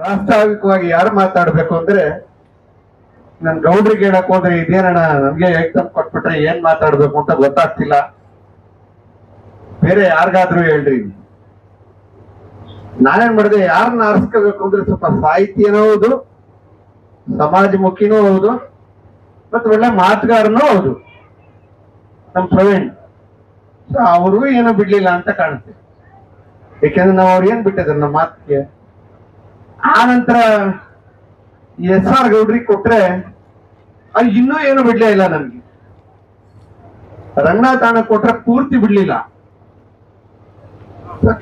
ಪ್ರಾಸ್ತಾವಿಕವಾಗಿ ಯಾರು ಮಾತಾಡ್ಬೇಕು ಅಂದ್ರೆ ನನ್ ಗೌಡ್ರಿಗೆ ಹೇಳಕ್ ಹೋದ್ರೆ ಇದೇನಣ್ಣ ನಮ್ಗೆ ಎಕ್ಸಾಮ್ ಕೊಟ್ಬಿಟ್ರೆ ಏನ್ ಮಾತಾಡ್ಬೇಕು ಅಂತ ಗೊತ್ತಾಗ್ತಿಲ್ಲ. ಬೇರೆ ಯಾರಿಗಾದ್ರೂ ಹೇಳ್ರಿ. ನಾನೇನ್ ಮಾಡಿದೆ ಯಾರನ್ನ ಆರಿಸ್ಕೋಬೇಕು ಅಂದ್ರೆ ಸ್ವಲ್ಪ ಸಾಹಿತ್ಯನೂ ಹೌದು, ಸಮಾಜಮುಖಿನೂ ಹೌದು, ಮತ್ತೆ ಒಳ್ಳೆ ಮಾತುಗಾರನೂ ಹೌದು. ನಮ್ ಪ್ರವೀಣ್, ಸೊ ಅವ್ರಿಗೂ ಏನೋ ಬಿಡ್ಲಿಲ್ಲ ಅಂತ ಕಾಣುತ್ತೆ. ಯಾಕೆಂದ್ರೆ ನಾವು ಅವ್ರು ಏನ್ ಬಿಟ್ಟಿದ್ರು ನಮ್ಮ ಮಾತಿಗೆ? ಆ ನಂತರ ಎಸ್ ಆರ್ ಗೌಡ್ರಿಗೆ ಕೊಟ್ರೆ ಅಲ್ಲಿ ಇನ್ನೂ ಏನು ಬಿಡ್ಲೇ ಇಲ್ಲ ನನ್ಗೆ. ರಂಗನಾಥ್ ಅಣ್ಣ ಕೊಟ್ರೆ ಪೂರ್ತಿ ಬಿಡ್ಲಿಲ್ಲ.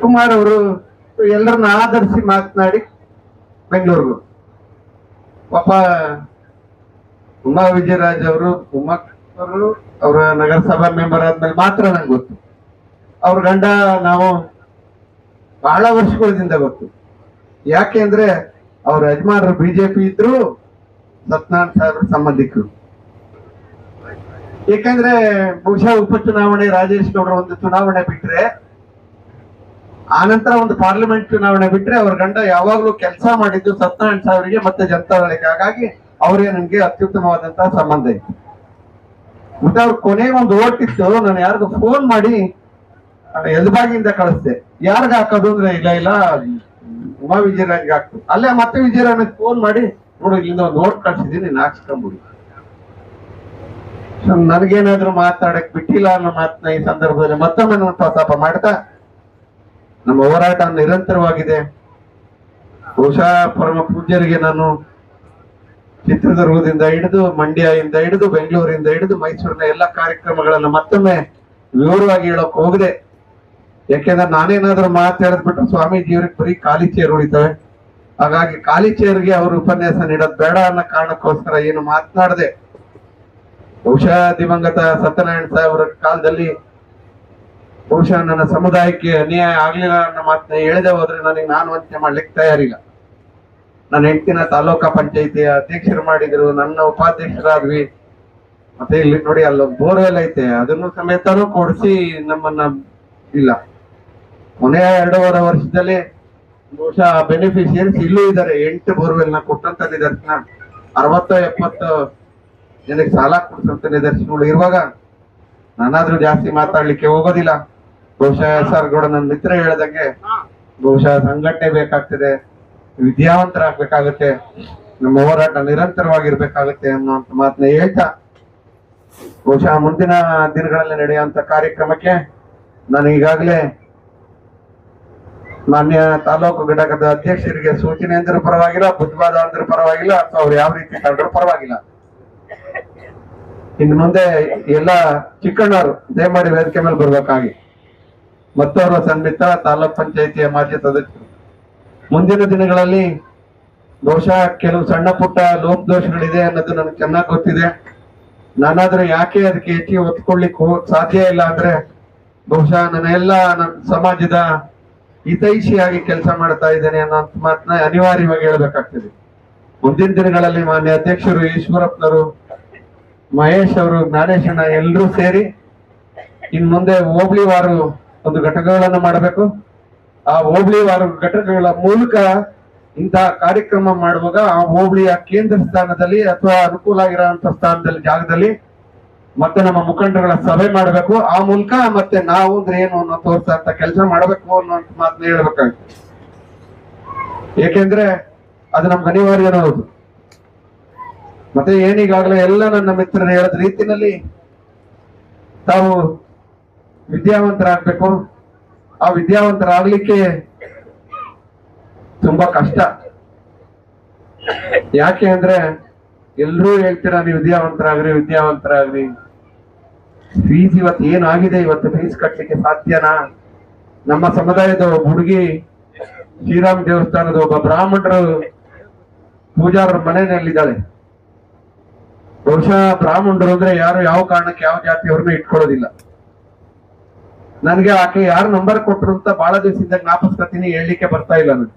ಕುಮಾರ್ ಅವರು ಎಲ್ಲರನ್ನ ಆಧರಿಸಿ ಮಾತನಾಡಿ ಬೆಂಗಳೂರಿಗೂ. ಪಾಪ ಉಮಾ ವಿಜಯರಾಜ್ ಅವರು, ಉಮಾ ಅವರು, ಅವರ ನಗರಸಭಾ ಮೆಂಬರ್ ಆದ್ಮೇಲೆ ಮಾತ್ರ ನಂಗೆ ಗೊತ್ತು. ಅವ್ರ ಗಂಡ ನಾವು ಬಹಳ ವರ್ಷಗಳಿಂದ ಗೊತ್ತು. ಯಾಕೆ ಅಂದ್ರೆ ಅವ್ರ ಯಜಮಾನರು ಬಿಜೆಪಿ ಇದ್ರು ಸತ್ಯನಾರಾಯಣ ಸಾಹೇಬ್ರ ಸಂಬಂಧಿಕರು. ಯಾಕಂದ್ರೆ ಬಹುಶಃ ಉಪಚುನಾವಣೆ ರಾಜೇಶ್ ಗೌಡ್ರ ಒಂದು ಚುನಾವಣೆ ಬಿಟ್ರೆ ಆನಂತರ ಒಂದು ಪಾರ್ಲಿಮೆಂಟ್ ಚುನಾವಣೆ ಬಿಟ್ರೆ ಅವ್ರ ಗಂಡ ಯಾವಾಗ್ಲೂ ಕೆಲಸ ಮಾಡಿದ್ದು ಸತ್ಯನಾರಾಯಣ ಸಾಹೇಬರಿಗೆ ಮತ್ತೆ ಜನತಾದಳಕ್ಕೆ ಹಾಗಾಗಿ ಅವರೇ ನನ್ಗೆ ಅತ್ಯುತ್ತಮವಾದಂತಹ ಸಂಬಂಧ ಇತ್ತು. ಮತ್ತೆ ಅವ್ರ ಕೊನೆ ಒಂದು ಓಟ್ ಇತ್ತು, ನಾನು ಯಾರಿಗೂ ಫೋನ್ ಮಾಡಿ, ಎಲ್ಬಾಗಿಂದ ಕಳಿಸ್ದೆ. ಯಾರಿಗ ಹಾಕೋದು ಅಂದ್ರೆ ಇಲ್ಲ ಇಲ್ಲ ಉಮಾ ವಿಜಯರಾಜ್ಗೆ ಆಗ್ತದೆ ಅಲ್ಲೇ ಮತ್ತೆ ವಿಜಯರಾಜ್ ಫೋನ್ ಮಾಡಿ, ನೋಡು, ಇಲ್ಲಿಂದ ಒಂದು ನೋಟ್ ಹಾಕ್ಸ್ಕೊಂಬಿಡಿ ಸೊ ನನಗೇನಾದ್ರೂ ಮಾತಾಡಕ್ ಬಿಟ್ಟಿಲ್ಲ ಅನ್ನೋ ಮಾತನ್ನ ಈ ಸಂದರ್ಭದಲ್ಲಿ ಮತ್ತೊಮ್ಮೆ ನಾನು ಪ್ರಸ್ತಾಪ ಮಾಡ್ತಾ, ನಮ್ಮ ಹೋರಾಟ ನಿರಂತರವಾಗಿದೆ. ಬಹುಶಃ ಪರಮ ಪೂಜ್ಯರಿಗೆ ನಾನು ಚಿತ್ರದುರ್ಗದಿಂದ ಹಿಡಿದು, ಮಂಡ್ಯದಿಂದ ಹಿಡಿದು, ಬೆಂಗಳೂರಿಂದ ಹಿಡಿದು, ಮೈಸೂರಿನ ಎಲ್ಲ ಕಾರ್ಯಕ್ರಮಗಳನ್ನು ಮತ್ತೊಮ್ಮೆ ವಿವರವಾಗಿ ಹೇಳಕ್ ಹೋಗದೆ ಯಾಕೆಂದ್ರೆ ನಾನೇನಾದ್ರೂ ಮಾತಾಡಿದ್ಬಿಟ್ಟು ಸ್ವಾಮೀಜಿ ಅವ್ರಿಗೆ ಬರೀ ಖಾಲಿ ಚೇರ್ ಉಳಿತವೆ. ಹಾಗಾಗಿ ಖಾಲಿ ಚೇರ್ಗೆ ಅವರು ಉಪನ್ಯಾಸ ನೀಡೋದು ಬೇಡ ಅನ್ನೋ ಕಾರಣಕ್ಕೋಸ್ಕರ ಏನು ಮಾತನಾಡದೆ. ಬಹುಶಃ ದಿವಂಗತ ಸತ್ಯನಾರಾಯಣ ಸಾಹೇಬರ ಕಾಲದಲ್ಲಿ ಬಹುಶಃ ನನ್ನ ಸಮುದಾಯಕ್ಕೆ ಅನ್ಯಾಯ ಆಗ್ಲಿಲ್ಲ ಅನ್ನೋ ಮಾತನ್ನ ಹೇಳದೆ ಹೋದ್ರೆ ನನಗೆ ನಾನು ವಂಚನೆ ಮಾಡ್ಲಿಕ್ಕೆ ತಯಾರಿಲ್ಲ. ನನ್ನ ಹೆಂಡತಿನ ತಾಲೂಕಾ ಪಂಚಾಯಿತಿ ಅಧ್ಯಕ್ಷರು ಮಾಡಿದ್ರು, ನನ್ನ ಉಪಾಧ್ಯಕ್ಷರಾದ್ವಿ. ಮತ್ತೆ ಇಲ್ಲಿ ನೋಡಿ ಅಲ್ಲೊಂದು ಬೋರ್ವೆಲ್ ಐತೆ, ಅದನ್ನು ಸಮೇತನೂ ಕೊಡಿಸಿ ನಮ್ಮನ್ನ ಇಲ್ಲ. ಕೊನೆಯ ಎರಡೂವರೆ ವರ್ಷದಲ್ಲಿ ಬಹುಶಃ ಬೆನಿಫಿಷಿಯರ್ಸ್ ಇಲ್ಲೂ ಇದ್ದಾರೆ. ಎಂಟು ಬೋರ್ವೆಲ್ ಕೊಟ್ಟಂತ ನಿದರ್ಶನ. ಅರವತ್ತು ಎಪ್ಪತ್ತು ಜನಕ್ಕೆ ಸಾಲ ಕೊಡ್ಸಂತ ನಿದರ್ಶನಗಳು ಇರುವಾಗ ನಾನಾದ್ರೂ ಜಾಸ್ತಿ ಮಾತಾಡ್ಲಿಕ್ಕೆ ಹೋಗೋದಿಲ್ಲ. ಬಹುಶಃ ಸರ್ ಗೌಡ ನನ್ನ ಮಿತ್ರ ಹೇಳ್ದಂಗೆ ಬಹುಶಃ ಸಂಘಟನೆ ಬೇಕಾಗ್ತದೆ. ವಿದ್ಯಾವಂತರಾಗ್ಬೇಕಾಗತ್ತೆ. ನಮ್ಮ ಹೋರಾಟ ನಿರಂತರವಾಗಿರ್ಬೇಕಾಗತ್ತೆ ಅನ್ನುವಂತ ಮಾತನ್ನ ಹೇಳ್ತಾ ಬಹುಶಃ ಮುಂದಿನ ದಿನಗಳಲ್ಲಿ ನಡೆಯುವಂತ ಕಾರ್ಯಕ್ರಮಕ್ಕೆ ನಾನು ಈಗಾಗಲೇ ಮಾನ್ಯ ತಾಲೂಕು ಘಟಕದ ಅಧ್ಯಕ್ಷರಿಗೆ ಸೂಚನೆ ಅಂದ್ರೂ ಪರವಾಗಿಲ್ಲ ಬುದ್ಧವಾದ ಅಂದ್ರೆ ಪರವಾಗಿಲ್ಲ ಅಥವಾ ಅವ್ರು ಯಾವ ರೀತಿ ಕಂಡ್ರು ಪರವಾಗಿಲ್ಲ. ಇನ್ ಮುಂದೆ ಎಲ್ಲ ಚಿಕ್ಕಣ್ಣವರು, ದಯಮಾಡಿ ವೇದಿಕೆ ಮೇಲೆ ಬರ್ಬೇಕಾಗಿ. ಮತ್ತವರ ಸನ್ಮಿತ ತಾಲೂಕ್ ಪಂಚಾಯತಿಯ ಮಾಜಿ ಸದಸ್ಯರು. ಮುಂದಿನ ದಿನಗಳಲ್ಲಿ ಬಹುಶಃ ಕೆಲವು ಸಣ್ಣ ಪುಟ್ಟ ಲೋಪದೋಷಗಳಿದೆ ಅನ್ನೋದು ನನಗೆ ಚೆನ್ನಾಗಿ ಗೊತ್ತಿದೆ. ನಾನಾದ್ರೂ ಯಾಕೆ ಅದಕ್ಕೆ ಹೆಚ್ಚಿಗೆ ಒತ್ಕೊಳ್ಳಿಕ್ಕೆ ಸಾಧ್ಯ ಇಲ್ಲ ಅಂದ್ರೆ ಬಹುಶಃ ನನ್ನ ಎಲ್ಲ ನನ್ನ ಸಮಾಜದ ಹಿತೈಷಿಯಾಗಿ ಕೆಲಸ ಮಾಡ್ತಾ ಇದ್ದೇನೆ ಅನ್ನೋ ಮಾತನ್ನ ಅನಿವಾರ್ಯವಾಗಿ ಹೇಳ್ಬೇಕಾಗ್ತದೆ. ಮುಂದಿನ ದಿನಗಳಲ್ಲಿ ಮಾನ್ಯ ಅಧ್ಯಕ್ಷರು, ಈಶ್ವರಪ್ಪನವರು, ಮಹೇಶ್ ಅವರು ಜ್ಞಾನೇಶಣ್ಣ ಎಲ್ಲರೂ ಸೇರಿ ಇನ್ ಮುಂದೆ ಹೋಬಳಿ ವಾರು ಒಂದು ಘಟಕಗಳನ್ನು ಮಾಡಬೇಕು. ಆ ಹೋಬಳಿ ವಾರು ಘಟಕಗಳ ಮೂಲಕ ಇಂತಹ ಕಾರ್ಯಕ್ರಮ ಮಾಡುವಾಗ ಆ ಹೋಬಳಿಯ ಕೇಂದ್ರ ಸ್ಥಾನದಲ್ಲಿ ಅಥವಾ ಅನುಕೂಲ ಆಗಿರುವಂತ ಸ್ಥಾನದಲ್ಲಿ, ಜಾಗದಲ್ಲಿ ಮತ್ತೆ ನಮ್ಮ ಮುಖಂಡರುಗಳ ಸಭೆ ಮಾಡಬೇಕು. ಆ ಮೂಲಕ ಮತ್ತೆ ನಾವು ಅಂದ್ರೆ ಏನು ಅನ್ನೋ ತೋರ್ಸಂತ ಕೆಲಸ ಮಾಡಬೇಕು ಅನ್ನೋಂತ ಮಾತನ್ನ ಹೇಳ್ಬೇಕಾಗುತ್ತೆ. ಏಕೆಂದ್ರೆ ಅದು ನಮ್ಗೆ ಅನಿವಾರ್ಯನೂ ಹೌದು ಮತ್ತೆ ಏನೀಗಾಗಲೇ ಎಲ್ಲ ನನ್ನ ಮಿತ್ರರು ಹೇಳದ ರೀತಿನಲ್ಲಿ ತಾವು ವಿದ್ಯಾವಂತರಾಗ್ಬೇಕು. ಆ ವಿದ್ಯಾವಂತರಾಗ್ಲಿಕ್ಕೆ ತುಂಬಾ ಕಷ್ಟ. ಯಾಕೆ ಅಂದ್ರೆ ಎಲ್ರೂ ಹೇಳ್ತೀರಾ, ನೀವು ವಿದ್ಯಾವಂತರಾಗ್ರಿ ವಿದ್ಯಾವಂತರಾಗ್ರಿ. ಫೀಸ್ ಇವತ್ತು ಏನಾಗಿದೆ? ಇವತ್ತು ಫೀಸ್ ಕಟ್ಟಲಿಕ್ಕೆ ಸಾಧ್ಯನಾ? ನಮ್ಮ ಸಮುದಾಯದ ಹುಡುಗಿ, ಶ್ರೀರಾಮ್ ದೇವಸ್ಥಾನದ ಒಬ್ಬ ಬ್ರಾಹ್ಮಣರು ಪೂಜಾರರ ಮನೆಯಲ್ಲಿದ್ದಾಳೆ. ಬಹುಶಃ ಬ್ರಾಹ್ಮಣರು ಅಂದ್ರೆ ಯಾರು ಯಾವ ಕಾರಣಕ್ಕೆ ಯಾವ ಜಾತಿಯವ್ರನ್ನ ಇಟ್ಕೊಳ್ಳೋದಿಲ್ಲ. ನನ್ಗೆ ಆಕೆ ಯಾರು ನಂಬರ್ ಕೊಟ್ರು ಅಂತ ಬಹಳ ದಿವಸದಿಂದ ಜ್ಞಾಪಿಸ್ಕತೀನಿ, ಹೇಳಲಿಕ್ಕೆ ಬರ್ತಾ ಇಲ್ಲ ನಾನು.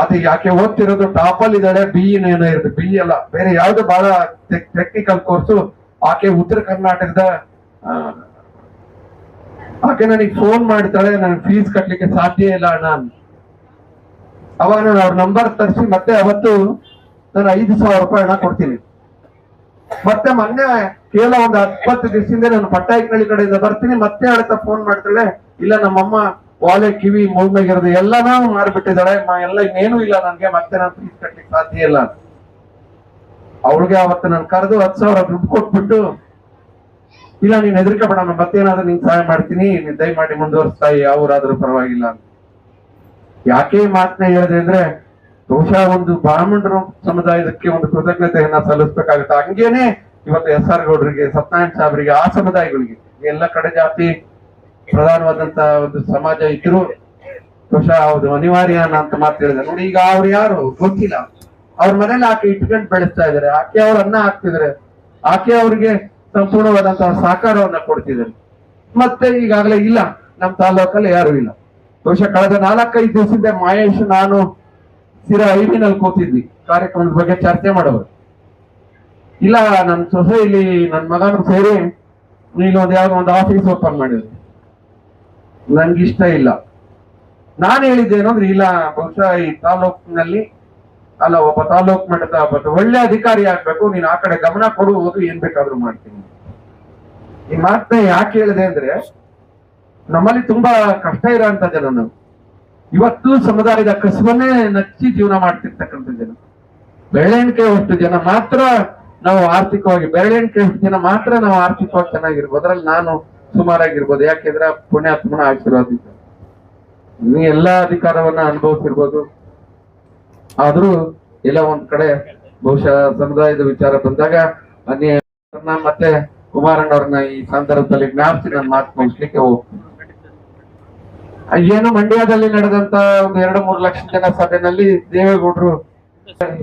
ಅದು ಯಾಕೆ ಓದ್ತಿರೋದು ಟಾಪ್ ಅಲ್ಲಿ ಇದ್ದಾಳೆ ಬಿ ಏನೋ ಇರುತ್ತೆ ಬಿ ಅಲ್ಲ. ಬೇರೆ ಯಾವ್ದು ಬಹಳ ಟೆಕ್ನಿಕಲ್ ಕೋರ್ಸು ಆಕೆ ಉತ್ತರ ಕರ್ನಾಟಕದ ಆಕೆ ನನಗೆ ಫೋನ್ ಮಾಡ್ತಾಳೆ ನನಗೆ ಫೀಸ್ ಕಟ್ಟಲಿಕ್ಕೆ ಸಾಧ್ಯ ಇಲ್ಲ ಅಣ್ಣ. ಅವಾಗ ನಾನು ಅವ್ರ ನಂಬರ್ ತರಿಸಿ ಮತ್ತೆ ಅವತ್ತು ನಾನು ಐದು ಸಾವಿರ ರೂಪಾಯಿ ಹಣ ಕೊಡ್ತೀನಿ ಮತ್ತೆ ಮೊನ್ನೆ ಕೇವಲ ಒಂದು ಹತ್ತು ದಿವಸದಿಂದ ನಾನು ಪಟ್ಟಾಯಿಕನಳ್ಳಿ ಕಡೆಯಿಂದ ಬರ್ತೀನಿ, ಮತ್ತೆ ಅಳತ ಫೋನ್ ಮಾಡ್ತಾಳೆ, ಇಲ್ಲ ನಮ್ಮಮ್ಮ, ವಾಲೆ, ಕಿವಿ, ಮೂಗ್ನಾಗಿರೋದು ಎಲ್ಲಾನು ಮಾರ್ಬಿಟ್ಟಿದ್ದಾಳೆ ಎಲ್ಲ ಇನ್ನೇನು ಇಲ್ಲ ನನಗೆ, ಮತ್ತೆ ನಾನು ಫೀಸ್ ಕಟ್ಲಿಕ್ಕೆ ಸಾಧ್ಯ ಇಲ್ಲ ಅವಳಿಗೆ ಅವತ್ತು ನಾನು ಕರೆದು ಹತ್ತು ಸಾವಿರ ದುಡ್ಡು ಕೊಟ್ಬಿಟ್ಟು, ಇಲ್ಲ, ನೀನ್ ಹೆದರಿಕೆ ಬೇಡ ನಾನು ಮತ್ತೇನಾದ್ರೂ ನಿನ್ ಸಹಾಯ ಮಾಡ್ತೀನಿ, ನೀನ್ ದಯಮಾಡಿ ಮುಂದುವರಿಸ್ತಾ ಯಾವ್ರಾದ್ರೂ ಪರವಾಗಿಲ್ಲ ಯಾಕೆ ಮಾತನ್ನ ಹೇಳಿದೆ ಅಂದ್ರೆ, ಬಹುಶಃ ಒಂದು ಬ್ರಾಹ್ಮಣರು ಸಮುದಾಯದಕ್ಕೆ ಒಂದು ಕೃತಜ್ಞತೆಯನ್ನ ಸಲ್ಲಿಸ್ಬೇಕಾಗುತ್ತೆ. ಹಂಗೇನೆ ಇವತ್ತು ಎಸ್ ಆರ್ ಗೌಡ್ರಿಗೆ, ಸತ್ಯನಾರಾಯಣ ಸಾಹೇಬರಿಗೆ ಆ ಸಮುದಾಯಗಳಿಗೆ, ಎಲ್ಲ ಕಡೆ ಜಾತಿ, ಪ್ರಧಾನವಾದಂತ ಒಂದು ಸಮಾಜ ಇದ್ರು, ಬಹುಶಃ ಹೌದು, ಅನಿವಾರ್ಯ ಅಂತ ಮಾತು ಹೇಳಿದೆ. ನೋಡಿ, ಈಗ ಅವ್ರು ಯಾರು? ಗೊತ್ತಿಲ್ಲ. ಅವ್ರ ಮನೇಲಿ ಆಕೆ ಇಟ್ಕೊಂಡು ಬೆಳೆಸ್ತಾ ಇದಾರೆ. ಆಕೆ ಅವ್ರ ಅನ್ನ ಹಾಕ್ತಿದಾರೆ. ಆಕೆ ಅವ್ರಿಗೆ ಸಂಪೂರ್ಣವಾದಂತಹ ಸಹಕಾರವನ್ನ ಕೊಡ್ತಿದ್ದಾರೆ ಮತ್ತೆ ಈಗಾಗಲೇ ಇಲ್ಲ. ನಮ್ಮ ತಾಲೂಕಲ್ಲಿ ಯಾರು ಇಲ್ಲ. ಬಹುಶಃ ಕಳೆದ ನಾಲ್ಕೈದು ದಿವಸದಿಂದ ಮಹೇಶ್, ನಾನು ಸ್ಥಿರ ಐದಿನಲ್ಲಿ ಕೂತಿದ್ವಿ. ಕಾರ್ಯಕ್ರಮದ ಬಗ್ಗೆ ಚರ್ಚೆ ಮಾಡೋರು. ಇಲ್ಲ ನನ್ನ ಸೊಸೈಲಿ ನನ್ನ ಮಗನ ಸೇರಿ ನೀನು ಒಂದು ಯಾವ್ದೋ ಒಂದು ಆಫೀಸ್ ಓಪನ್ ಮಾಡಿದ್ರು. ನನ್ಗಿಷ್ಟ ಇಲ್ಲ. ನಾನು ಹೇಳಿದ್ದೇನು ಅಂದ್ರೆ, ಇಲ್ಲ, ಬಹುಶಃ ಈ ತಾಲೂಕಿನಲ್ಲಿ ಅಲ್ಲ, ಒಬ್ಬ ತಾಲೂಕ್ ಮಟ್ಟದ ಒಳ್ಳೆ ಅಧಿಕಾರಿ ಆಗ್ಬೇಕು. ನೀನು ಆ ಕಡೆ ಗಮನ ಕೊಡುವುದು ಏನ್ ಬೇಕಾದ್ರೂ ಮಾಡ್ತೀನಿ. ಈ ಮಾತನ್ನ ಯಾಕೆ ಹೇಳಿದೆ ಅಂದ್ರೆ, ನಮ್ಮಲ್ಲಿ ತುಂಬಾ ಕಷ್ಟ ಇರೋಂತ ಜನ ನಾವು. ಇವತ್ತು ಸಮುದಾಯದ ಕಸವನ್ನೇ ನಚ್ಚಿ ಜೀವನ ಮಾಡ್ತಿರ್ತಕ್ಕಂಥ ಜನ. ಬೆರಳೆಣಿಕೆ ಅಷ್ಟು ಜನ ಮಾತ್ರ ನಾವು ಆರ್ಥಿಕವಾಗಿ, ಬೆರಳೆಣಿಕೆ ಅಷ್ಟು ಜನ ಮಾತ್ರ ನಾವು ಆರ್ಥಿಕವಾಗಿ ಚೆನ್ನಾಗಿರ್ಬೋದು ಅದ್ರಲ್ಲಿ ನಾನು ಸುಮಾರಾಗಿರ್ಬೋದು. ಯಾಕೆಂದ್ರೆ ಪುಣ್ಯಾತ್ಮನ ಆಶೀರ್ವಾದ. ನೀ ಎಲ್ಲಾ ಅಧಿಕಾರವನ್ನ ಅನುಭವಿಸಿರ್ಬೋದು. ಆದ್ರೂ ಎಲ್ಲ ಒಂದ್ ಕಡೆ ಬಹುಶಃ ಸಮುದಾಯದ ವಿಚಾರ ಬಂದಾಗ ಅನ್ಯ ಮತ್ತೆ ಕುಮಾರಣ್ಣವ್ರನ್ನ ಈ ಸಂದರ್ಭದಲ್ಲಿ ಜ್ಞಾಪಿಸಿ ನಾನು ಮಾತು ಮುಗಿಸ್ಲಿಕ್ಕೆ ಹೋಗ್ತೀನಿ ಏನು ಮಂಡ್ಯದಲ್ಲಿ ನಡೆದಂತ ಒಂದು ಎರಡು ಮೂರು ಲಕ್ಷ ಜನ ಸಭೆನಲ್ಲಿ ದೇವೇಗೌಡರು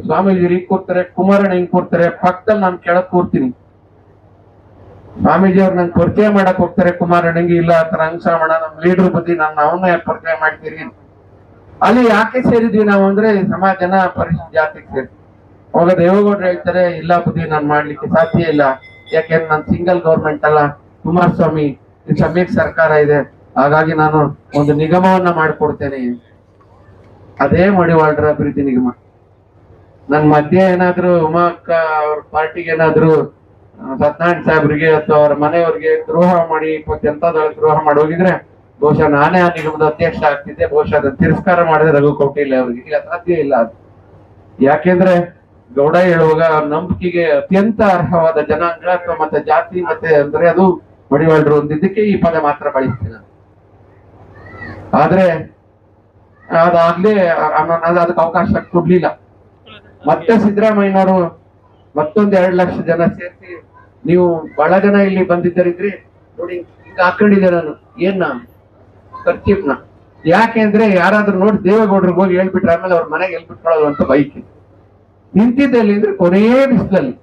ಸ್ವಾಮೀಜಿ ಹಿಂಗ್ ಕೂರ್ತಾರೆ ಕುಮಾರಣ್ಣ ಹಿಂಗ್ ಕೂರ್ತಾರೆ ಪಕ್ಕದಲ್ಲಿ ನಾನು ಕೆಳಗ್ ಕೂರ್ತೀನಿ. ಸ್ವಾಮೀಜಿ ಅವ್ರು ನಂಗೆ ಪರಿಚಯ ಮಾಡಕ್ ಹೋಗ್ತಾರೆ ಕುಮಾರಣ್ಣಂಗೆ ಇಲ್ಲ ಆತರ ಮಾಡ ನಮ್ ಲೀಡರ್ ಬುದ್ಧಿ ನಾನು ಅವನ್ನೇ ಪರಿಚಯ ಮಾಡ್ತೀರಿ? ಅಲ್ಲಿ ಯಾಕೆ ಸೇರಿದ್ವಿ ನಾವು ಅಂದ್ರೆ ಸಮಾಜನ ಜನ ಪರಿಶಿಷ್ಟ ಜಾತಿಗೆ ಸೇರಿ. ಅವಾಗ ದೇವೇಗೌಡರು ಹೇಳ್ತಾರೆ, ಇಲ್ಲ ಬುದ್ಧಿ ನಾನು ಮಾಡ್ಲಿಕ್ಕೆ ಸಾಧ್ಯ ಇಲ್ಲ. ಯಾಕೆಂದ್ರೆ ನಾನು ಸಿಂಗಲ್ ಗೌರ್ಮೆಂಟ್ ಅಲ್ಲ, ಕುಮಾರಸ್ವಾಮಿ ಸಮ್ಯಕ್ ಸರ್ಕಾರ ಇದೆ, ಹಾಗಾಗಿ ನಾನು ಒಂದು ನಿಗಮವನ್ನ ಮಾಡಿಕೊಡ್ತೇನೆ. ಅದೇ ಮಡಿವಾಳರ ಅಭಿವೃದ್ಧಿ ನಿಗಮ. ನನ್ ಮಧ್ಯೆ ಏನಾದ್ರು ಉಮಾ ಅಕ್ಕ ಅವ್ರ ಪಾರ್ಟಿಗೆ ಏನಾದ್ರು ಸತ್ಯನಾರಾಯಣ ಸಾಹೇಬ್ರಿಗೆ ಅಥವಾ ಅವ್ರ ಮನೆಯವ್ರಿಗೆ ದ್ರೋಹ ಮಾಡಿ ಜನತಾದಳ ದ್ರೋಹ ಮಾಡಿ ಹೋಗಿದ್ರೆ ಬಹುಶಃ ನಾನೇ ಆ ನಿಗಮದ ಅಧ್ಯಕ್ಷ ಆಗ್ತಿದ್ದೆ, ಬಹುಶಃ ಅದನ್ನು ತಿರಸ್ಕಾರ ಮಾಡಿದ್ರೆ ರಘು ಕೌಟಿಲ್ಯ ಅವ್ರಿಗೆ. ಇಲ್ಲ, ಸಾಧ್ಯ ಇಲ್ಲ ಅದು. ಯಾಕೆಂದ್ರೆ ಗೌಡ ಹೇಳುವಾಗ ನಂಬಿಕೆಗೆ ಅತ್ಯಂತ ಅರ್ಹವಾದ ಜನಾಂಗ ಅಥವಾ ಮತ್ತೆ ಜಾತಿ ಮತ್ತೆ ಅಂದ್ರೆ ಅದು ಮಡಿವಾಳರು ಹೊಂದಿದ್ದಕ್ಕೆ ಈ ಪದ ಮಾತ್ರ ಬಳಸ್ತೀನಿ ನಾನು. ಆದ್ರೆ ಅದಾಗ್ಲೇ ನಾನು ಅದಕ್ಕೆ ಅವಕಾಶ ಕೊಡ್ಲಿಲ್ಲ. ಮತ್ತೆ ಸಿದ್ದರಾಮಯ್ಯನವರು ಮತ್ತೊಂದು ಎರಡ್ ಲಕ್ಷ ಜನ ಸೇರಿಸಿ ನೀವು ಬಹಳ ಜನ ಇಲ್ಲಿ ಬಂದಿದ್ದರಿದ್ರಿ ನೋಡಿ, ಈಗ ಹಾಕೊಂಡಿದ್ದೆ ನಾನು. ಏನ್ ಖರ್ಚಿಪ್ನ ಯಾಕೆ ಅಂದ್ರೆ ಯಾರಾದ್ರೂ ನೋಡಿ ದೇವೇಗೌಡರಿಗೆ ಹೋಗಿ ಹೇಳ್ಬಿಟ್ರೆ ಆಮೇಲೆ ಅವ್ರ ಮನೆಗೆ ಹೇಳ್ಬಿಟ್ಕೊಳ್ಳೋದು ಅಂತ ಬೈಕ್. ನಿಂತಿದ್ದಲ್ಲಿ ಅಂದ್ರೆ ಕೊನೆಯೇ ಬಿಸಿಲಲ್ಲಿ.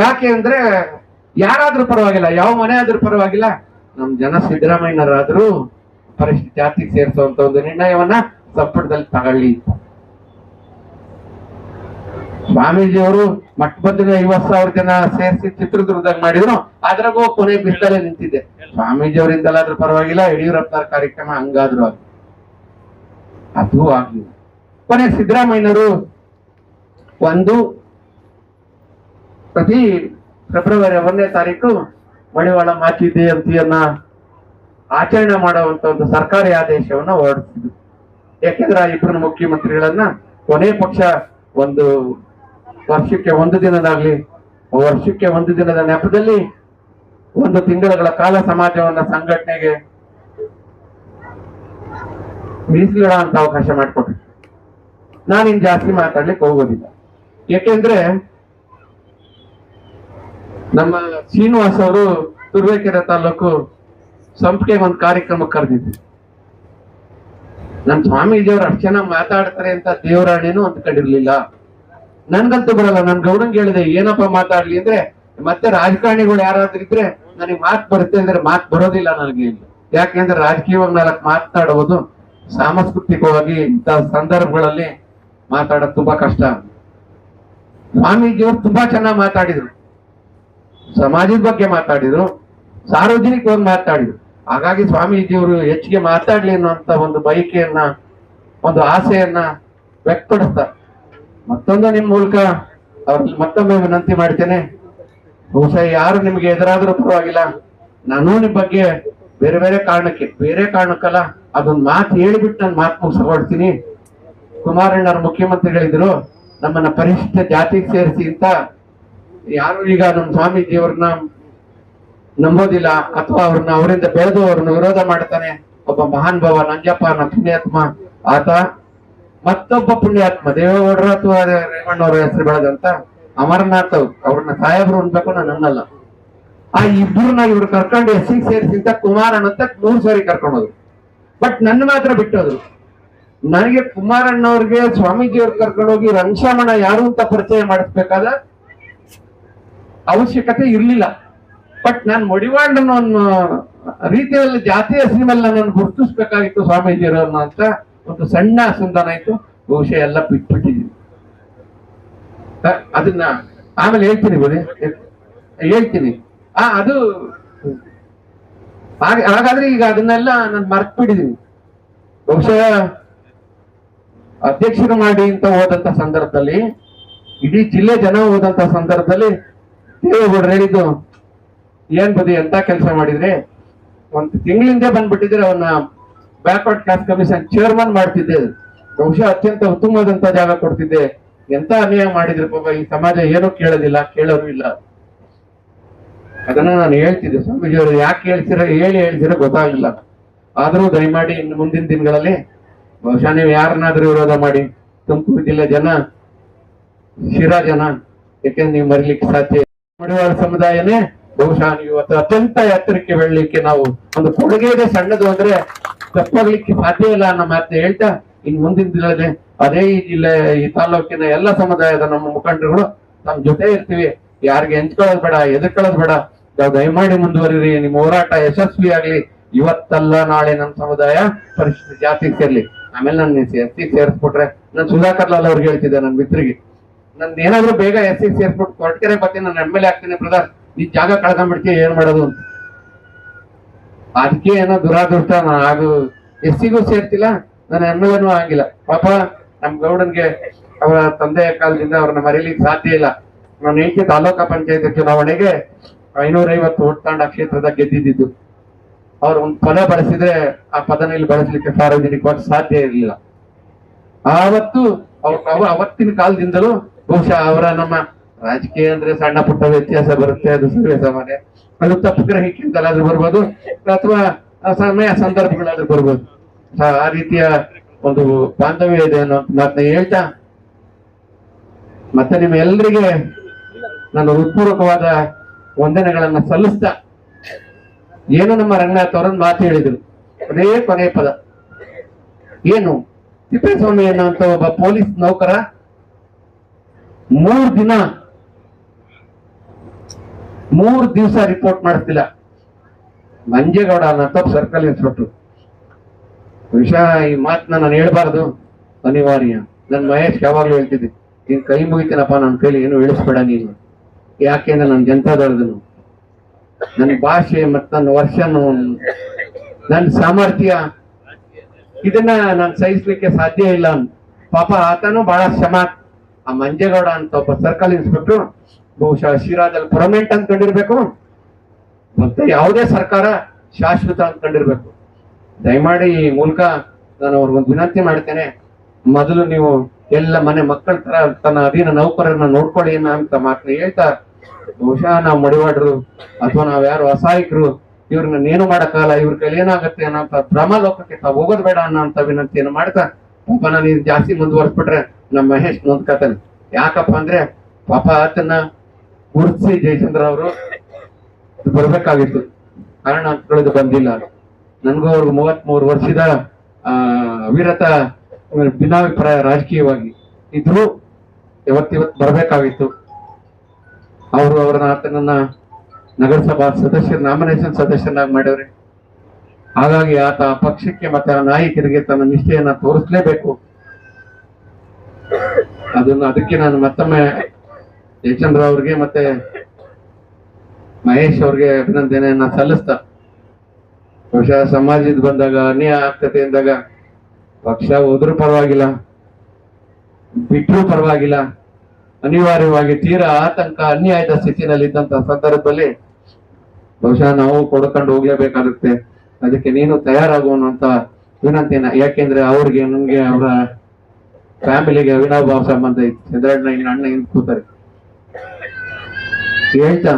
ಯಾಕೆ ಅಂದ್ರೆ ಯಾರಾದ್ರೂ ಪರವಾಗಿಲ್ಲ, ಯಾವ ಮನೆ ಆದ್ರೂ ಪರವಾಗಿಲ್ಲ, ನಮ್ ಜನ ಸಿದ್ದರಾಮಯ್ಯನವರಾದ್ರೂ ಪರಿಸ್ಥಿತಿ ಜಾತಿಗೆ ಸೇರಿಸುವಂತ ಒಂದು ನಿರ್ಣಯವನ್ನ ಸಂಪುಟದಲ್ಲಿ ತಗೊಳ್ಳಿ. ಸ್ವಾಮೀಜಿಯವರು ಮಟ್ಟಬದ್ಧ ಐವತ್ ಸಾವಿರ ಜನ ಸೇರಿಸಿ ಚಿತ್ರದುರ್ಗದಾಗ ಮಾಡಿದ್ರು. ಅದ್ರಾಗೂ ಕೊನೆ ಬಿಸಿಲಲ್ಲೇ ನಿಂತಿದೆ. ಸ್ವಾಮೀಜಿ ಅವರಿಂದಲಾದ್ರೂ ಪರವಾಗಿಲ್ಲ, ಯಡಿಯೂರಪ್ಪನವ್ರ ಕಾರ್ಯಕ್ರಮ ಹಂಗಾದ್ರು ಆಗ್ಲಿ. ಅದು ಆಗ್ಲಿಲ್ಲ ಕೊನೆ ಸಿದ್ದರಾಮಯ್ಯನವರು ಒಂದು ಪ್ರತಿ ಫೆಬ್ರವರಿ ಒಂದನೇ ತಾರೀಕು ಮಳೆವಾಳ ಮಾಚಿ ಅಂತಿಯನ್ನ ಆಚರಣೆ ಮಾಡುವಂತ ಒಂದು ಸರ್ಕಾರಿ ಆದೇಶವನ್ನ ಹೊರಡಿಸಿದ್ರು. ಯಾಕೆಂದ್ರೆ ಆ ಇಬ್ಬರು ಮುಖ್ಯಮಂತ್ರಿಗಳನ್ನ ಕೊನೆ ಪಕ್ಷ ಒಂದು ವರ್ಷಕ್ಕೆ ಒಂದು ದಿನದಾಗ್ಲಿ, ವರ್ಷಕ್ಕೆ ಒಂದು ದಿನದ ನೆಪದಲ್ಲಿ ಒಂದು ತಿಂಗಳುಗಳ ಕಾಲ ಸಮಾಜವನ್ನ ಸಂಘಟನೆಗೆ ಮೀಸಲಿಡ ಅಂತ ಅವಕಾಶ ನಾನು ನಾನಿನ್ ಜಾಸ್ತಿ ಮಾತಾಡ್ಲಿಕ್ಕೆ ಹೋಗೋದಿಲ್ಲ. ಯಾಕೆಂದ್ರೆ ನಮ್ಮ ಶ್ರೀನಿವಾಸ್ ಅವರು ತುರ್ವೇಕೆರೆ ತಾಲೂಕು ಸಂಪಿಗೆ ಒಂದು ಕಾರ್ಯಕ್ರಮ ಕರೆದಿದ್ರು. ನಮ್ ಸ್ವಾಮೀಜಿಯವರು ಅಷ್ಟು ಚೆನ್ನಾಗಿ ಮಾತಾಡ್ತಾರೆ ಅಂತ ದೇವರಾಣಿನೂ ಅಂದ್ಕೊಂಡಿರ್ಲಿಲ್ಲ. ನನ್ಗಂತೂ ಬರಲ್ಲ, ನನ್ ಗೌಡಂಗ್ ಹೇಳಿದೆ, ಏನಪ್ಪ ಮಾತಾಡ್ಲಿ ಅಂದ್ರೆ, ಮತ್ತೆ ರಾಜಕಾರಣಿಗಳು ಯಾರಾದ್ರೂ ಇದ್ರೆ ನನಗೆ ಮಾತು ಬರುತ್ತೆ ಅಂದ್ರೆ ಮಾತು ಬರೋದಿಲ್ಲ ನನಗೆ. ಯಾಕೆಂದ್ರೆ ರಾಜಕೀಯವಾಗಿ ನಾಲ್ಕು ಮಾತನಾಡುವುದು ಸಾಂಸ್ಕೃತಿಕವಾಗಿ ಇಂಥ ಸಂದರ್ಭಗಳಲ್ಲಿ ಮಾತಾಡೋದು ತುಂಬಾ ಕಷ್ಟ ಸ್ವಾಮೀಜಿಯವರು ತುಂಬಾ ಚೆನ್ನಾಗಿ ಮಾತಾಡಿದ್ರು. ಸಮಾಜದ ಬಗ್ಗೆ ಮಾತಾಡಿದ್ರು, ಸಾರ್ವಜನಿಕವಾಗಿ ಮಾತಾಡಿದ್ರು. ಹಾಗಾಗಿ ಸ್ವಾಮೀಜಿಯವರು ಹೆಚ್ಚಿಗೆ ಮಾತಾಡ್ಲಿ ಅನ್ನುವಂತ ಒಂದು ಬಯಕೆಯನ್ನ, ಒಂದು ಆಸೆಯನ್ನ ವ್ಯಕ್ತಪಡಿಸ್ತಾರೆ. ಮತ್ತೊಂದು ನಿಮ್ ಮೂಲಕ ಅವ್ರಲ್ಲಿ ಮತ್ತೊಮ್ಮೆ ವಿನಂತಿ ಮಾಡ್ತೇನೆ. ಬಹುಶಃ ಯಾರು ನಿಮ್ಗೆ ಎದುರಾದ್ರೂ ಪರವಾಗಿಲ್ಲ. ನಾನು ನಿಮ್ ಬಗ್ಗೆ ಬೇರೆ ಬೇರೆ ಕಾರಣಕ್ಕೆ, ಬೇರೆ ಕಾರಣಕ್ಕಲ್ಲ, ಅದೊಂದ್ ಮಾತು ಹೇಳಿಬಿಟ್ಟು ನಾನು ಮಾತು ಮುಗಿಸ್ಕೊಡ್ತೀನಿ. ಕುಮಾರಣ್ಣವ್ರ ಮುಖ್ಯಮಂತ್ರಿಗಳಿದ್ರು, ನಮ್ಮನ್ನ ಪರಿಶಿಷ್ಟ ಜಾತಿಗೆ ಸೇರಿಸಿ ಅಂತ ಯಾರು ಈಗ ನಮ್ಮ ಸ್ವಾಮೀಜಿಯವ್ರನ್ನ ನಂಬೋದಿಲ್ಲ, ಅಥವಾ ಅವ್ರನ್ನ ಅವರಿಂದ ಬೆಳೆದು ಅವ್ರನ್ನ ವಿರೋಧ ಮಾಡ್ತಾನೆ. ಒಬ್ಬ ಮಹಾನ್ ಭವ ನಂಜಪ್ಪ ನಮ್ಮ ಪುಣ್ಯಾತ್ಮ ಆತ. ಮತ್ತೊಬ್ಬ ಪುಣ್ಯಾತ್ಮ, ದೇವೇಗೌಡರು ಅಥವಾ ಅವರ ಹೆಸರು ಬೆಳೆದಂತ ಅಮರನಾಥ್ ಅವ್ರು, ಅವ್ರನ್ನ ಸಾಹೇಬ್ರು ಅನ್ಬೇಕು ನಾನು ಅನ್ನಲ್ಲ. ಆ ಇಬ್ಬರನ್ನ ಇವ್ರು ಕರ್ಕೊಂಡು ಎಸ್ಸಿಗೆ ಸೇರಿಸಿಂತ ಕುಮಾರಣ್ಣ ಅಂತ ಮೂರು ಸಾರಿ ಕರ್ಕೊಂಡೋದ್ರು. ಬಟ್ ನನ್ನ ಮಾತ್ರ ಬಿಟ್ಟೋದ್ರು. ನನಗೆ ಕುಮಾರಣ್ಣವ್ರಿಗೆ ಸ್ವಾಮೀಜಿಯವ್ರು ಕರ್ಕೊಂಡೋಗಿ ರಂಗಶಾಮಣ ಯಾರು ಅಂತ ಪರಿಚಯ ಮಾಡಿಸ್ಬೇಕಾದ ಅವಶ್ಯಕತೆ ಇರ್ಲಿಲ್ಲ. ಬಟ್ ನಾನು ಮಡಿವಾಂಡನ ರೀತಿಯಲ್ಲಿ ಜಾತಿಯ ಹೆಸರಿನ ಮೇಲೆ ನನ್ನನ್ನು ಗುರುತಿಸ್ಬೇಕಾಗಿತ್ತು ಸ್ವಾಮೀಜಿಯವ್ರನ್ನ ಅಂತ ಒಂದು ಸಣ್ಣ ಅಸಂಧಾನ ಆಯ್ತು, ಬಹುಶಃ ಎಲ್ಲ ಬಿಟ್ಬಿಟ್ಟಿದ್ವಿ ಅದನ್ನ ಆಮೇಲೆ ಹೇಳ್ತೀನಿ ಬಿಡಿ ಹೇಳ್ತೀನಿ. ಆ, ಅದು ಹಾಗಾದ್ರೆ ಈಗ ಅದನ್ನೆಲ್ಲ ನಾನು ಮರ್ತ್ ಬಿಟ್ಟಿದ್ದೀನಿ ಬಹುಶಃ ಅಧ್ಯಕ್ಷರು ಮಾಡಿ ಅಂತ ಹೋದಂತ ಸಂದರ್ಭದಲ್ಲಿ, ಇಡೀ ಜಿಲ್ಲೆ ಜನ ಹೋದಂತ ಸಂದರ್ಭದಲ್ಲಿ ದೇವೇಗೌಡರು ಹೇಳಿದ್ದು, ಏನ್ ಬದಿ ಎಂತ ಕೆಲಸ ಮಾಡಿದ್ರೆ? ಒಂದು ತಿಂಗಳಿಂದ ಬಂದ್ಬಿಟ್ಟಿದ್ರೆ ಅವನ್ನ ಬ್ಯಾಕ್ವರ್ಡ್ ಕ್ಲಾಸ್ ಕಮಿಷನ್ ಚೇರ್ಮನ್ ಮಾಡ್ತಿದ್ದೆ. ಬಹುಶಃ ಅತ್ಯಂತ ಉತ್ತಮವಾದಂತ ಜಾಗ ಕೊಡ್ತಿದ್ದೆ. ಎಂತ ಅನ್ಯಾಯ ಮಾಡಿದ್ರೆ ಪಾಪ ಈ ಸಮಾಜ ಏನು ಕೇಳೋದಿಲ್ಲ, ಕೇಳೋರು ಇಲ್ಲ. ಅದನ್ನ ನಾನು ಹೇಳ್ತಿದ್ದೆ. ಸ್ವಾಮೀಜಿ ಅವರು, ಯಾಕೆ ಹೇಳ್ತೀರ, ಹೇಳಿ ಹೇಳ್ತೀರ ಗೊತ್ತಾಗಿಲ್ಲ ಆದ್ರೂ ದಯಮಾಡಿ ಇನ್ನು ಮುಂದಿನ ದಿನಗಳಲ್ಲಿ ಬಹುಶಃ ನೀವು ಯಾರನ್ನಾದ್ರೂ ವಿರೋಧ ಮಾಡಿ, ತುಮಕೂರು ಜಿಲ್ಲೆ ಜನ, ಶಿರಾ ಜನ, ಯಾಕೆಂದ್ರೆ ನೀವು ಮರಿಲಿಕ್ಕೆ ಸಾಧ್ಯ. ಮಡಿವಾಳ ಸಮುದಾಯನೇ ಬಹುಶಃ ನೀವು ಅತ್ಯಂತ ಎತ್ತರಕ್ಕೆ ಬೆಳಲಿಕ್ಕೆ ನಾವು ಒಂದು ಕೊಡುಗೆ ಸಣ್ಣದು ಅಂದ್ರೆ ತಪ್ಪಾಗ್ಲಿಕ್ಕೆ ಸಾಧ್ಯ ಇಲ್ಲ ಅನ್ನೋ ಮಾತನ್ನ ಹೇಳ್ತಾ ಇನ್ ಮುಂದಿನ ದಿನದಲ್ಲಿ ಅದೇ ಈ ಜಿಲ್ಲೆ, ಈ ತಾಲೂಕಿನ ಎಲ್ಲ ಸಮುದಾಯದ ನಮ್ಮ ಮುಖಂಡರುಗಳು ನಮ್ ಜೊತೆ ಇರ್ತೀವಿ. ಯಾರಿಗೆ ಹೆಂಚ್ಕೊಳ್ಳೋದು ಬೇಡ ಎದುರ್ಕೊಳ್ಳೋದು ಬೇಡ. ನಾವು ದಯಮಾಡಿ ಮುಂದುವರಿರಿ. ನಿಮ್ಮ ಹೋರಾಟ ಯಶಸ್ವಿ ಆಗ್ಲಿ. ಇವತ್ತಲ್ಲ ನಾಳೆ ನಮ್ಮ ಸಮುದಾಯ ಪರಿಶಿಷ್ಟ ಜಾತಿ ಸೇರ್ಲಿ. ಆಮೇಲೆ ನನ್ನ ಎಸ್ ಸಿ ಸೇರಿಸ್ಬಿಟ್ರೆ ನಾನು ಸುಧಾಕರ್ ಲಾಲ್ ಅವ್ರಿಗೆ ಹೇಳ್ತಿದ್ದೆ ನನ್ನ ಮಿತ್ರಿಗೆ ನನ್ ಏನಾದ್ರೂ ಬೇಗ ಎಸ್ ಸಿ ಸೇರ್ಸ್ಬಿಟ್ಟು ಕೊರಟಕೆರೆ ಬರ್ತೀನಿ ನಾನು ಎಂ ಎಲ್ ಎ ಆಗ್ತೀನಿ ಬ್ರದರ್. ಈ ಜಾಗ ಕಳ್ಕೊಂಡ್ಬಿಡ್ತೀಯ ಏನ್ ಮಾಡೋದು ಅದಕ್ಕೆ ಏನೋ ದುರಾದೃಷ್ಟ ಅದು ಎಸ್ಸಿಗೂ ಸೇರ್ತಿಲ್ಲ, ನಾನು ಎಂ ಎಲ್ ಎನೂ ಆಗಿಲ್ಲ ಪಾಪ ನಮ್ ಗೌಡನ್ಗೆ ಅವರ ತಂದೆಯ ಕಾಲದಿಂದ ಅವ್ರನ್ನ ಮರೀಲಿಕ್ಕೆ ಸಾಧ್ಯ ಇಲ್ಲ. ನಾನು ಏಕೆ ತಾಲೂಕಾ ಪಂಚಾಯತ್ ಚುನಾವಣೆಗೆ ಐನೂರೈವತ್ತು ಓಟ್ ತಾಂಡ ಕ್ಷೇತ್ರದ ಗೆದ್ದಿದ್ದು. ಅವ್ರು ಒಂದು ಪದ ಬಳಸಿದ್ರೆ ಆ ಪದನ ಇಲ್ಲಿ ಬಳಸಲಿಕ್ಕೆ ಸಾರ್ವಜನಿಕವಾಗಿ ಸಾಧ್ಯ ಇರಲಿಲ್ಲ. ಆವತ್ತು ಅವ್ರ ಅವ ಅವತ್ತಿನ ಕಾಲದಿಂದಲೂ ಬಹುಶಃ ಅವರ ನಮ್ಮ ರಾಜಕೀಯ ಅಂದ್ರೆ ಸಣ್ಣ ಪುಟ್ಟ ವ್ಯತ್ಯಾಸ ಬರುತ್ತೆ, ಅದು ಸರ್ವೇ ಸಾಮಾನ್ಯ ಅದು ತಪ್ಪು ಗ್ರಹಿಕೆಯಿಂದಲಾದ್ರೂ ಬರ್ಬೋದು, ಅಥವಾ ಸಮಯ ಸಂದರ್ಭಗಳಾದ್ರೂ ಬರ್ಬೋದು. ಆ- ರೀತಿಯ ಒಂದು ಬಾಂಧವ್ಯ ಇದೆ ಅನ್ನೋ ಮಾತನ್ನ ಹೇಳ್ತಾ, ಮತ್ತೆ ನಿಮ್ಮ ಎಲ್ರಿಗೆ ನಾನು ಹೃತ್ಪೂರ್ವಕವಾದ ವಂದನೆಗಳನ್ನ ಸಲ್ಲಿಸ್ತಾ, ಏನು ನಮ್ಮ ರಂಗನಾಥ್ ಅವರನ್ನು ಮಾತು ಹೇಳಿದ್ರು. ಅದೇ ಕೊನೆಯ ಪದ. ಏನು? ತಿಪ್ಪೇಸ್ವಾಮಿ ಅನ್ನೋ ಒಬ್ಬ ಪೊಲೀಸ್ ನೌಕರ ಮೂರ್ ದಿನ ಮೂರ್ ದಿವಸ ರಿಪೋರ್ಟ್ ಮಾಡಿಸ್ತಿಲ್ಲ. ಮಂಜೇಗೌಡ ಅನ್ನೋ ಸರ್ಕಲ್ ಇನ್ಸ್ಪೆಕ್ಟರ್ ವಿಷಯ ಈ ಮಾತನ್ನ ನಾನು ಹೇಳ್ಬಾರ್ದು. ಅನಿವಾರ್ಯ. ನನ್ನ ಮಹೇಶ್ ಯಾವಾಗ್ಲೂ ಹೇಳ್ತಿದ್ದೆ, ನೀನ್ ಕೈ ಮುಗಿತೀನಪ್ಪ ನನ್ನ ಕೈಲಿ ಏನು ಇಳಿಸ್ಬೇಡ ನೀನು. ಯಾಕೆಂದ್ರೆ ನನ್ನ ಜನತಾದಳದನು. ನನ್ನ ಭಾಷೆ ಮತ್ತು ನನ್ನ ವರ್ಷ ನನ್ನ ಸಾಮರ್ಥ್ಯ, ಇದನ್ನ ನಾನು ಸಹಿಸ್ಲಿಕ್ಕೆ ಸಾಧ್ಯ ಇಲ್ಲ. ಪಾಪ ಆತನು ಬಹಳ ಶ್ರಮ ಆ ಮಂಜೇಗೌಡ ಅಂತ ಒಬ್ಬ ಸರ್ಕಲ್ ಇನ್ಸ್ಪೆಕ್ಟರ್ ಬಹುಶಃ ಶಿರಾದಲ್ಲಿ ಪರ್ಮನೆಂಟ್ ಅಂದ್ಕೊಂಡಿರ್ಬೇಕು. ಮತ್ತೆ ಯಾವುದೇ ಸರ್ಕಾರ ಶಾಶ್ವತ ಅಂದ್ಕೊಂಡಿರ್ಬೇಕು. ದಯಮಾಡಿ ಈ ಮೂಲಕ ನಾನು ಅವ್ರಿಗೊಂದು ವಿನಂತಿ ಮಾಡ್ತೇನೆ. ಮೊದಲು ನೀವು ಎಲ್ಲ ಮನೆ ಮಕ್ಕಳ ತರ ತನ್ನ ಅಧೀನ ನೌಕರರನ್ನ ನೋಡ್ಕೊಳ್ಳಿ ಅಂತ ಮಾತನ್ನ ಹೇಳ್ತಾ, ಬಹುಶಃ ನಾವು ಮಡಿವಾಡ್ರು ಅಥವಾ ನಾವ್ ಯಾರು ಅಸಹಾಯಕರು, ಇವ್ರನ್ನ ನೇನು ಮಾಡಕ್ಕಾಗಲ್ಲ ಇವ್ರ ಕೈಲಿ ಏನಾಗುತ್ತೆ ಅನ್ನೋಂತ ಭ್ರಮ ಲೋಕಕ್ಕೆ ತಾವು ಹೋಗೋದ್ ಬೇಡ ಅನ್ನೋಂತ ವಿನಂತಿಯನ್ನು ಮಾಡ್ತಾ, ಪಾಪ ನಾನು ಜಾಸ್ತಿ ಮುಂದುವರ್ಸ್ಬಿಟ್ರೆ ನಮ್ಮ ಮಹೇಶ್ ನೊಂದ್ಕತಾನೆ. ಯಾಕಪ್ಪ ಅಂದ್ರೆ ಪಾಪ ಆತನ ಗುರುತಿಸಿ ಜಯಚಂದ್ರ ಅವರು. ಬರ್ಬೇಕಾಗಿತ್ತು. ಕಾರಣ ಅಂತಕೊಳ್ಳೋದು ಬಂದಿಲ್ಲ. ನನಗೂ ಅವ್ರಿಗೆ ಮೂವತ್ತ್ ಮೂರು ವರ್ಷದ, ಆ ಅವಿರತ ಭಿನ್ನಾಭಿಪ್ರಾಯ ರಾಜಕೀಯವಾಗಿ ಇದ್ರು ಇವತ್ತಿವತ್ತು ಬರ್ಬೇಕಾಗಿತ್ತು. ಅವರು ಅವರ ಆತನನ್ನ ನಗರಸಭಾ ಸದಸ್ಯರ ನಾಮಿನೇಷನ್ ಸದಸ್ಯನಾಗಿ ಮಾಡ್ಯವ್ರಿ ಹಾಗಾಗಿ ಆತ ಪಕ್ಷಕ್ಕೆ ಮತ್ತೆ ಆ ನಾಯಕರಿಗೆ ತನ್ನ ನಿಷ್ಠೆಯನ್ನ ತೋರಿಸ್ಲೇಬೇಕು. ಅದನ್ನ ಅದಕ್ಕೆ ನಾನು ಮತ್ತೊಮ್ಮೆ ಜಯಚಂದ್ರ ಅವ್ರಿಗೆ ಮತ್ತೆ ಮಹೇಶ್ ಅವ್ರಿಗೆ ಅಭಿನಂದನೆಯನ್ನ ಸಲ್ಲಿಸ್ತಾ. ಬಹುಶಃ ಸಮಾಜದ ಬಂದಾಗ ಅನ್ಯಾಯ ಆಗ್ತದೆ ಅಂದಾಗ ಪಕ್ಷ ಹೋದ್ರೂ ಪರವಾಗಿಲ್ಲ, ಬಿಟ್ರೂ ಪರವಾಗಿಲ್ಲ. ಅನಿವಾರ್ಯವಾಗಿ ತೀರಾ ಆತಂಕ, ಅನ್ಯಾಯದ ಸ್ಥಿತಿನಲ್ಲಿ ಇದ್ದಂತ ಸಂದರ್ಭದಲ್ಲಿ ಬಹುಶಃ ನಾವು ಕೊಡ್ಕೊಂಡು ಹೋಗ್ಲೇಬೇಕಾಗುತ್ತೆ. ಅದಕ್ಕೆ ನೀನು ತಯಾರಾಗುವನು ಅಂತ ವಿನಂತಿನ ಯಾಕೆಂದ್ರೆ ಅವ್ರಿಗೆ ನಮ್ಗೆ ಅವರ ಫ್ಯಾಮಿಲಿಗೆ ಅವಿನಾಭಾವ ಸಂಬಂಧ ಇತ್ತು. ಚಂದ್ರಣ್ಣ ಅಣ್ಣ ಹಿಂದ್ ಕೂತಾರೆ. ಹೇಳ್ತಾ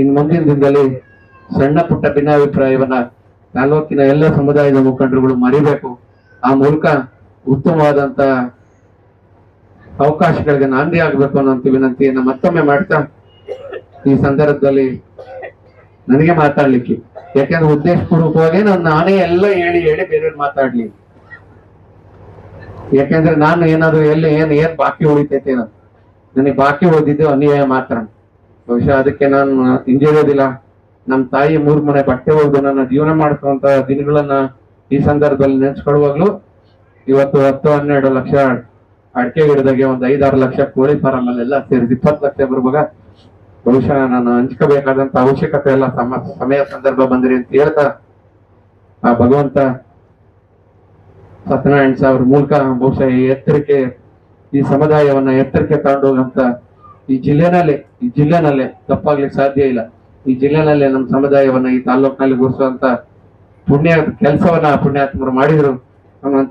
ಇನ್ ಮುಂದಿನ ದಿನದಲ್ಲಿ ಸಣ್ಣ ಪುಟ್ಟ ಭಿನ್ನಾಭಿಪ್ರಾಯವನ್ನ ತಾಲೂಕಿನ ಎಲ್ಲ ಸಮುದಾಯದ ಮುಖಂಡರುಗಳು ಮರಿಬೇಕು. ಆ ಮೂಲಕ ಉತ್ತಮವಾದಂತ ಅವಕಾಶಗಳಿಗೆ ನಾಂದಿ ಆಗ್ಬೇಕು ಅನ್ನೋಂತ ವಿನಂತಿಯನ್ನ ಮತ್ತೊಮ್ಮೆ ಮಾಡ್ತಾ ಈ ಸಂದರ್ಭದಲ್ಲಿ ನನಗೆ ಮಾತಾಡ್ಲಿಕ್ಕೆ. ಯಾಕಂದ್ರೆ ಉದ್ದೇಶಪೂರ್ವಕವಾಗಿ ನಾನು ನಾನೇ ಎಲ್ಲ ಹೇಳಿ ಹೇಳಿ ಬೇರೆಯವ್ರು ಮಾತಾಡ್ಲಿ. ಯಾಕಂದ್ರೆ ನಾನು ಏನಾದ್ರು ಎಲ್ಲಿ ಏನ್ ಏನ್ ಬಾಕಿ ಉಳಿತೈತೆ ನಾನು ನನಗೆ ಬಾಕಿ ಉಳಿದಿದ್ದು ಅನ್ಯಾಯ ಮಾತ್ರ. ಬಹುಶಃ ಅದಕ್ಕೆ ನಾನು ಹಿಂಜರಿಯೋದಿಲ್ಲ ನಮ್ಮ ತಾಯಿ ಮೂರ್ ಮನೆ ಬಟ್ಟೆ ಹೋಗ್ದು ನನ್ನ ಜೀವನ ಮಾಡ್ಕೊಂತ ದಿನಗಳನ್ನ ಈ ಸಂದರ್ಭದಲ್ಲಿ ನೆನ್ಸ್ಕೊಳ್ಳುವಾಗ್ಲೂ ಇವತ್ತು ಹತ್ತು ಹನ್ನೆರಡು ಲಕ್ಷ ಅಡಿಕೆ ಗಿಡದಾಗೆ ಒಂದ್ ಐದಾರು ಲಕ್ಷ ಕೋಳಿ ಫಾರಂ ಅಲ್ಲೆಲ್ಲ ಸೇರಿಸಿ ಇಪ್ಪತ್ತು ಲಕ್ಷ ಬರುವಾಗ ಬಹುಶಃ ನಾನು ಹಂಚ್ಕೋಬೇಕಾದಂತ ಅವಶ್ಯಕತೆ ಎಲ್ಲ ಸಮ, ಸಮಯ ಸಂದರ್ಭ ಬಂದ್ರಿ ಅಂತ ಹೇಳ್ತಾ ಆ ಭಗವಂತ ಸತ್ಯನಾರಾಯಣ ಸಾವಿರ ಮೂಲಕ ಬಹುಶಃ ಈ ಎತ್ತರಕ್ಕೆ, ಈ ಸಮುದಾಯವನ್ನ ಎತ್ತರಕ್ಕೆ ತಗೊಂಡೋಗಂತ ಈ ಜಿಲ್ಲೆನಲ್ಲೇ ಈ ಜಿಲ್ಲೆನಲ್ಲೇ ತಪ್ಪಾಗ್ಲಿಕ್ಕೆ ಸಾಧ್ಯ ಇಲ್ಲ. ಈ ಜಿಲ್ಲೆನಲ್ಲೇ ನಮ್ಮ ಸಮುದಾಯವನ್ನ ಈ ತಾಲೂಕಿನಲ್ಲಿ ಗುರುಸುವಂತ ಪುಣ್ಯ, ಕೆಲಸವನ್ನ ಪುಣ್ಯಾತ್ಮರು ಮಾಡಿದ್ರು.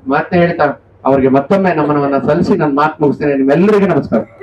ಮಾತನ್ನ ಹೇಳ್ತಾ, ಅವ್ರಿಗೆ ಮತ್ತೊಮ್ಮೆ ನಮನವನ್ನ ಸಲ್ಲಿಸಿ ನನ್ನ ಮಾತು ಮುಗಿಸ್ತೇನೆ. ನಿಮ್ಮೆಲ್ಲರಿಗೂ ನಮಸ್ಕಾರ.